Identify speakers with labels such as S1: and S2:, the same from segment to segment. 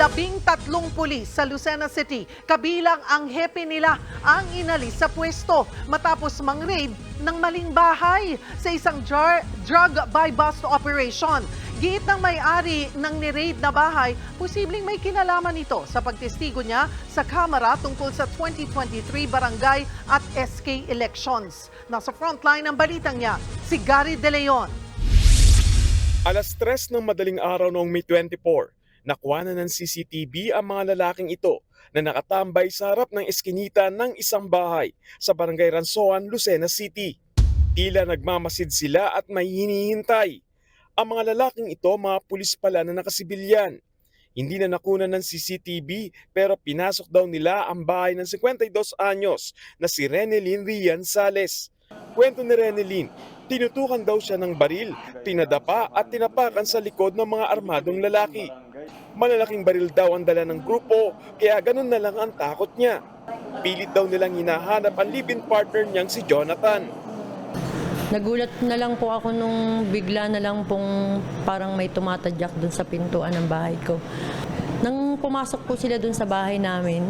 S1: Labing tatlong pulis sa Lucena City, kabilang ang hepe nila ang inalis sa pwesto matapos mang-raid ng maling bahay sa isang jar- drug by bust operation. Giit ng may-ari ng ni-raid na bahay, posibleng may kinalaman ito sa pagtestigo niya sa kamera tungkol sa 2023 barangay at SK elections. Nasa frontline ng balitang niya, si Gary De Leon.
S2: Alas 3 ng madaling araw noong May 24, nakuha na ng CCTV ang mga lalaking ito na nakatambay sa harap ng eskinita ng isang bahay sa Barangay Ransoan, Lucena City. Tila nagmamasid sila at may hinihintay. Ang mga lalaking ito mga pulis pala na nakasibilyan. Hindi na nakunan ng CCTV pero pinasok daw nila ang bahay ng 52 anyos na si Renelyn Rian Sales. Kwento ni Renelyn, tinutukan daw siya ng baril, pinadapa at tinapakan sa likod ng mga armadong lalaki. Malalaking baril daw ang dala ng grupo, kaya ganun na lang ang takot niya. Pilit daw nilang hinahanap ang live-in partner niyang si Jonathan.
S3: Nagulat na lang po ako nung bigla na lang pong parang may tumatadyak dun sa pintuan ng bahay ko. Nang pumasok po sila dun sa bahay namin,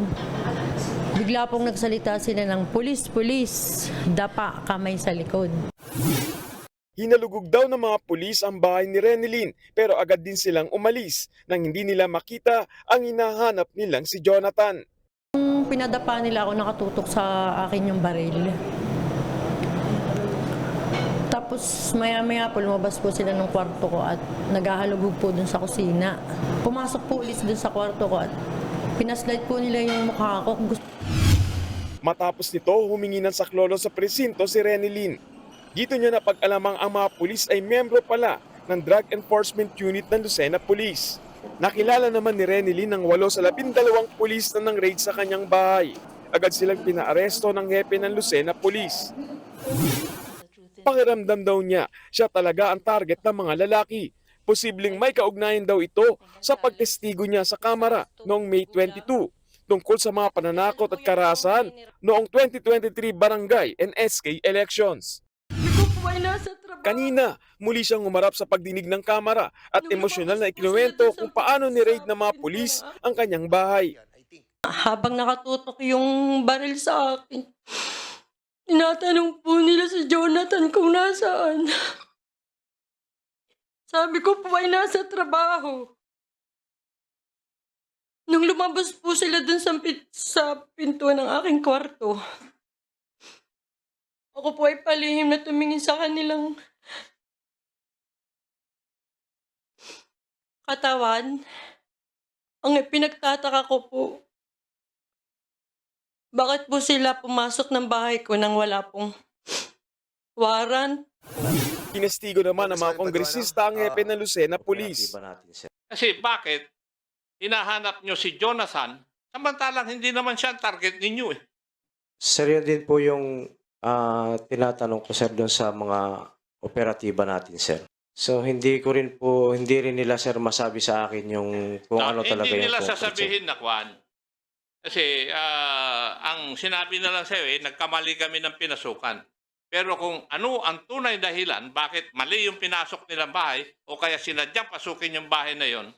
S3: bigla pong nagsalita sila ng pulis, pulis, dapa kamay sa likod.
S2: Hinalugog daw ng mga pulis ang bahay ni Renelyn pero agad din silang umalis nang hindi nila makita ang hinahanap nilang si Jonathan.
S3: Nung pinadapa nila ako, nakatutok sa akin yung baril. Tapos maya-maya po lumabas po sila ng kwarto ko at naghahalugog po dun sa kusina. Pumasok po ulit dun sa kwarto ko at pinaslight po nila yung mukha ko.
S2: Matapos nito, humingi ng saklolo sa presinto si Renelyn. Dito niya napag-alamang ang mga pulis ay membro pala ng Drug Enforcement Unit ng Lucena Police. Nakilala naman ni Renelyn ng walo sa labindalawang pulis na nang raid sa kanyang bahay. Agad silang pinaaresto ng hepe ng Lucena Police. Pakiramdam daw niya, siya talaga ang target ng mga lalaki. Posibleng may kaugnayan daw ito sa pagtestigo niya sa kamera noong May 22 tungkol sa mga pananakot at karahasan noong 2023 barangay and SK elections. Kanina, muli siyang umarap sa pagdinig ng kamera at emosyonal na ikinuwento kung paano ni-raid ng mga pulis ang kanyang bahay.
S3: habang nakatutok yung baril sa akin, tinatanong po nila si Jonathan kung nasaan. Sabi ko po ay nasa trabaho. Nung lumabas po sila dun sa, pin- sa pinto ng aking kwarto, ako po ay palihim na tumingin sa kanilang katawan. Ang pinagtataka ko po, bakit po sila pumasok ng bahay ko nang wala pong warrant?
S2: Kinestigo naman ng mga kongresista ang hepe ng Lucena Police.
S4: Kasi bakit hinahanap nyo si Jonathan samantalang hindi naman siya ang target ninyo eh.
S5: Sir, yun din po yung ah, tinatanong ko, sir, doon sa mga operatiba natin, sir. So, hindi ko rin po, hindi rin nila, sir, masabi sa akin yung kung ano talaga
S4: hindi
S5: yung
S4: nila
S5: concrete, sir.
S4: sasabihin na kwan. Kasi ah, ang sinabi na lang sa'yo eh, nagkamali kami ng pinasukan. Pero kung ano ang tunay dahilan, bakit mali yung pinasok nilang bahay o kaya sinadyang pasukin yung bahay na yon,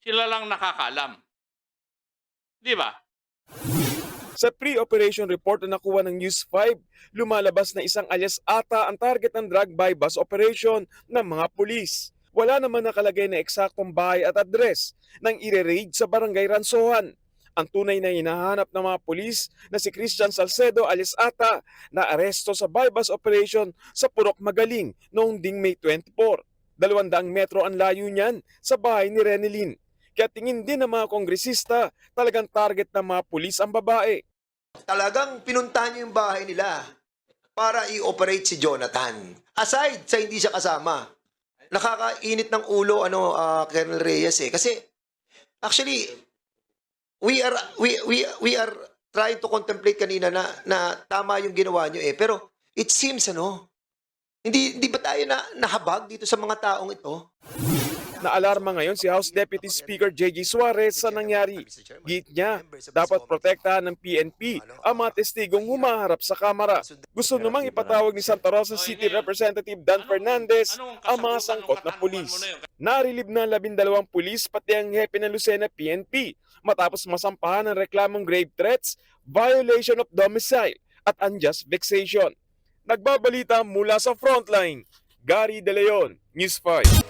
S4: sila lang nakakaalam. Di ba?
S2: Sa pre-operation report na nakuha ng News 5, lumalabas na isang alias ata ang target ng drug by bus operation ng mga pulis. Wala naman nakalagay na eksaktong bahay at address ng ire-raid sa barangay Ransohan. Ang tunay na hinahanap ng mga pulis na si Christian Salcedo alias Ata na aresto sa by bus operation sa Purok Magaling noong ding May 24. Dalawandang metro ang layo niyan sa bahay ni Renelyn. Kaya tingin din ng mga kongresista talagang target ng mga pulis ang babae.
S6: Talagang pinuntahan niyo yung bahay nila para i-operate si Jonathan. Aside sa hindi siya kasama. Nakakainit ng ulo ano ah, Colonel Reyes eh kasi actually we are we we we are trying to contemplate kanina na na tama yung ginawa niyo eh pero it seems ano hindi hindi ba tayo na nahabag dito sa mga taong ito?
S2: Naalarma ngayon si House Deputy Speaker J.G. Suarez sa nangyari. Git niya, dapat protektahan ng PNP ang mga testigong humaharap sa kamera. Gusto namang ipatawag ni Santa Rosa City Representative Dan Fernandez ang mga sangkot na pulis. Narilib na labindalawang pulis pati ang hepe ng Lucena PNP matapos masampahan ng reklamong grave threats, violation of domicile at unjust vexation. Nagbabalita mula sa frontline, Gary De Leon, News 5.